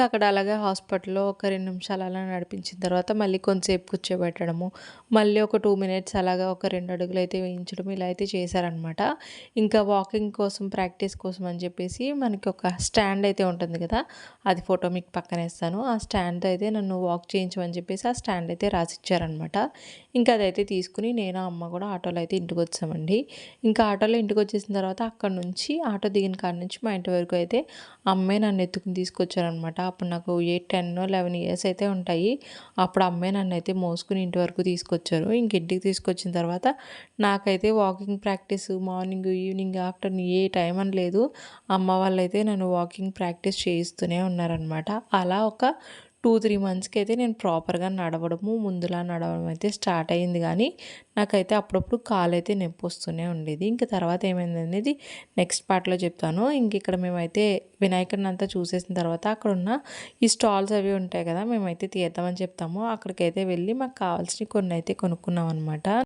ఇంకా అక్కడ అలాగే హాస్పిటల్‌లో ఒక రెండు నిమిషాలు అలా నడిపించిన తర్వాత మళ్ళీ కొంతసేపు కూర్చోబెట్టడము. మళ్ళీ ఒక టూ మినిట్స్ అలాగా ఒక 2 అడుగులైతే వేయించడం ఇలా అయితే చేశారనమాట. ఇంకా వాకింగ్ కోసం ప్రాక్టీస్ కోసం అని చెప్పేసి మనకి ఒక స్టాండ్ అయితే ఉంటుంది కదా! అది ఫోటో మీకు పక్కనేస్తాను. ఆ స్టాండ్‌తో అయితే నన్ను వాక్ చేయించమని చెప్పేసి ఆ స్టాండ్ అయితే రాసిచ్చారనమాట. ఇంకా అదైతే తీసుకుని నేను, అమ్మ కూడా ఆటోలో అయితే ఇంటికి వచ్చామండి ఇంకా ఆటోలో ఇంటికి వచ్చేసిన తర్వాత అక్కడి నుంచి ఆటో దిగిన కాడ నుంచి మా ఇంటి వరకు అయితే అమ్మే నన్ను ఎత్తుకుని తీసుకొచ్చారనమాట. అప్పుడు నాకు ఏ 10, 11 ఇయర్స్ అయితే ఉంటాయి. అప్పుడు అమ్మే అయితే మోసుకుని ఇంటి వరకు తీసుకొచ్చారు. ఇంక ఇంటికి తీసుకొచ్చిన తర్వాత నాకైతే walking practice morning, evening, afternoon ఏ టైం అని లేదు. అమ్మ వాళ్ళైతే నన్ను వాకింగ్ ప్రాక్టీస్ చేయిస్తూనే ఉన్నారనమాట. అలా ఒక 2, 3 మంత్స్‌కి అయితే నేను ప్రాపర్‌గా నడవడము, ముందులా నడవడం అయితే స్టార్ట్ అయింది కానీ నాకైతే అప్పుడప్పుడు కాలు అయితే నొప్పి వస్తూనే ఉండేది. ఇంక తర్వాత ఏమైందనేది నెక్స్ట్ పార్ట్‌లో చెప్తాను. ఇంక ఇక్కడ మేమైతే వినాయకుడినంతా చూసేసిన తర్వాత అక్కడున్న ఈ స్టాల్స్ అవి ఉంటాయి కదా! మేమైతే తీద్దామని చెప్తాము. అక్కడికైతే వెళ్ళి మాకు కావాల్సినవి కొన్ని అయితే కొనుక్కున్నాం అనమాట